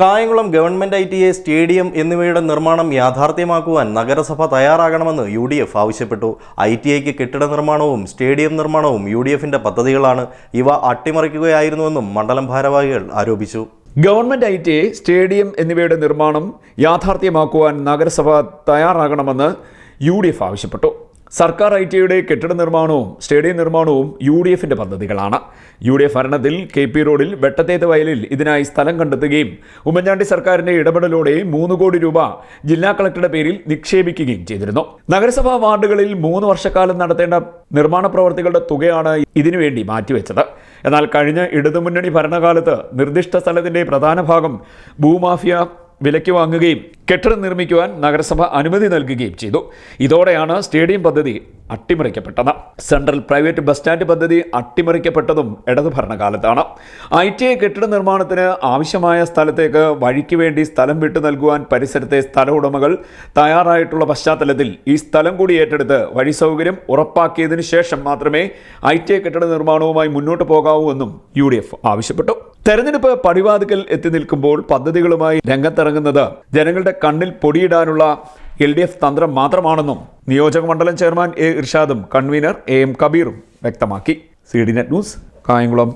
Kayamkulam government I T A stadium എന്നിവയുടെ നിർമ്മാണം യാഥാർത്ഥ്യമാക്കുവാൻ നഗരസഭ തയ്യാറാകണമെന്ന് യു ഡി എഫ് ആവശ്യപ്പെട്ടു. ഐ ടി ഐക്ക് കെട്ടിട നിർമ്മാണവും സ്റ്റേഡിയം നിർമ്മാണവും യു ഡി എഫിന്റെ പദ്ധതികളാണ്. ഇവ അട്ടിമറിക്കുകയായിരുന്നുവെന്നും മണ്ഡലം ഭാരവാഹികൾ ആരോപിച്ചു. Government I T I stadium എന്നിവയുടെ നിർമ്മാണം യാഥാർത്ഥ്യമാക്കുവാൻ നഗരസഭ തയ്യാറാകണമെന്ന് യു ഡി എഫ് ആവശ്യപ്പെട്ടു. സർക്കാർ ഐ ടി ഐയുടെ കെട്ടിട നിർമ്മാണവും സ്റ്റേഡിയം നിർമ്മാണവും യു ഡി എഫിന്റെ പദ്ധതികളാണ്. യു ഡി എഫ് ഭരണത്തിൽ കെ പി റോഡിൽ വെട്ടത്തേത്ത് വയലിൽ ഇതിനായി സ്ഥലം കണ്ടെത്തുകയും ഉമ്മൻചാണ്ടി സർക്കാരിന്റെ ഇടപെടലോടെ മൂന്ന് കോടി രൂപ ജില്ലാ കളക്ടറുടെ പേരിൽ നിക്ഷേപിക്കുകയും ചെയ്തിരുന്നു. നഗരസഭാ വാർഡുകളിൽ മൂന്ന് വർഷക്കാലം നടത്തേണ്ട നിർമ്മാണ പ്രവർത്തികളുടെ തുകയാണ് ഇതിനുവേണ്ടി മാറ്റിവെച്ചത്. എന്നാൽ കഴിഞ്ഞ ഇടതുമുന്നണി ഭരണകാലത്ത് നിർദ്ദിഷ്ട സ്ഥലത്തിന്റെ പ്രധാന ഭാഗം ഭൂമാഫിയ വിലയ്ക്ക് വാങ്ങുകയും കെട്ടിടം നിർമ്മിക്കുവാൻ നഗരസഭ അനുമതി നൽകുകയും ചെയ്തു. ഇതോടെയാണ് സ്റ്റേഡിയം പദ്ധതി അട്ടിമറിക്കപ്പെട്ടത്. സെൻട്രൽ പ്രൈവറ്റ് ബസ് സ്റ്റാൻഡ് പദ്ധതി അട്ടിമറിക്കപ്പെട്ടതും ഇടതു ഭരണകാലത്താണ് ഐ ടി ഐ കെട്ടിട നിർമ്മാണത്തിന് ആവശ്യമായ സ്ഥലത്തേക്ക് വഴിക്ക് വേണ്ടി സ്ഥലം വിട്ടു നൽകുവാൻ പരിസരത്തെ സ്ഥല ഉടമകൾ തയ്യാറായിട്ടുള്ള പശ്ചാത്തലത്തിൽ ഈ സ്ഥലം കൂടി ഏറ്റെടുത്ത് വഴി സൗകര്യം ഉറപ്പാക്കിയതിനു ശേഷം മാത്രമേ ഐ ടി ഐ കെട്ടിട നിർമ്മാണവുമായി മുന്നോട്ട് പോകാവൂ എന്നും യു ആവശ്യപ്പെട്ടു. തെരഞ്ഞെടുപ്പ് പടിവാതിക്കൽ എത്തി നിൽക്കുമ്പോൾ പദ്ധതികളുമായി രംഗത്തിറങ്ങുന്നത് ജനങ്ങളുടെ കണ്ണിൽ പൊടിയിടാനുള്ള എൽ ഡി എഫ് തന്ത്രം മാത്രമാണെന്നും നിയോജക മണ്ഡലം ചെയർമാൻ എ ഇർഷാദും കൺവീനർ എ എം കബീറും വ്യക്തമാക്കി. C D net news Kayamkulam.